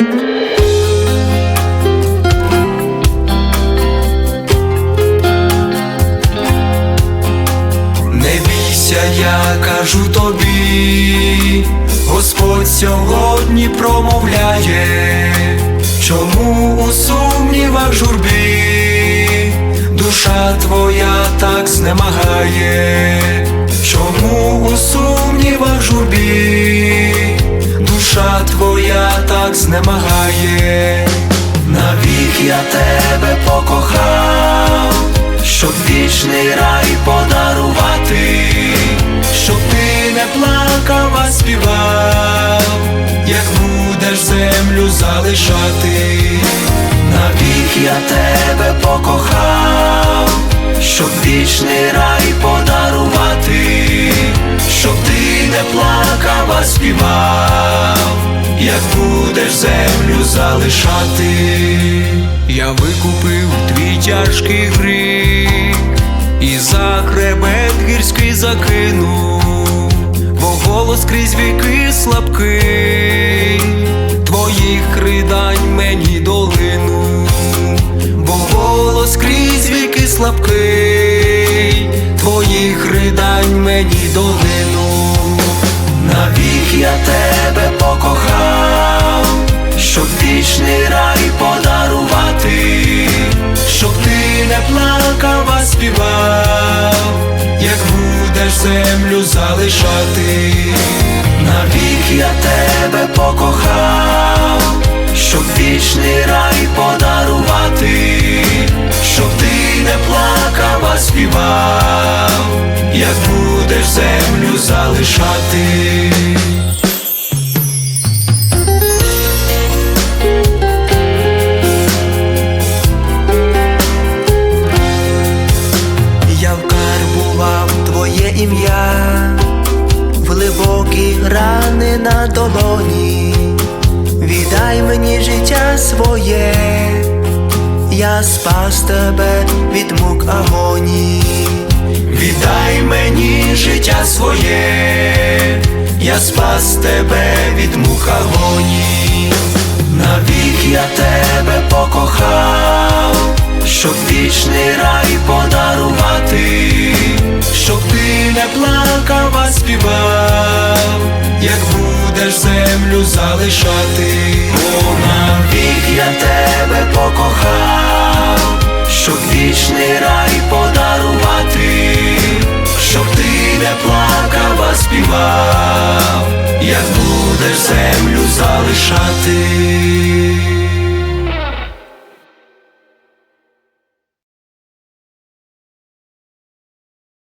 Не бійся, я кажу тобі, Господь сьогодні промовляє, чому у сумнівах журбі, душа твоя так знемагає, чому у сумнівах журбі, душа твоя так знемагає, навік я тебе покохав щоб вічний рай подарувати, щоб ти не плакав, а співав, як будеш землю залишати, навік я тебе покохав, щоб вічний рай подарувати, щоб ти не плакав, а співав, як будеш землю залишати. Я викупив твій тяжкий гріх і за хребет гірський закинув, бо голос крізь віки слабкий, твоїх ридань мені долину, бо голос крізь віки слабкий, твоїх ридань мені долину, співав, як будеш землю залишати, навік я тебе покохав, щоб вічний рай подарувати, щоб ти не плакав, а співав, як будеш землю залишати. Глибокі рани на долоні, віддай мені життя своє, я спас тебе від мук агонії. Віддай мені життя своє, я спас тебе від мук агонії. навік я тебе покохав, не плакав, а співав, як будеш землю залишати, О, навік я тебе покохав, щоб вічний рай подарувати, щоб ти не плакав, а співав, як будеш землю залишати.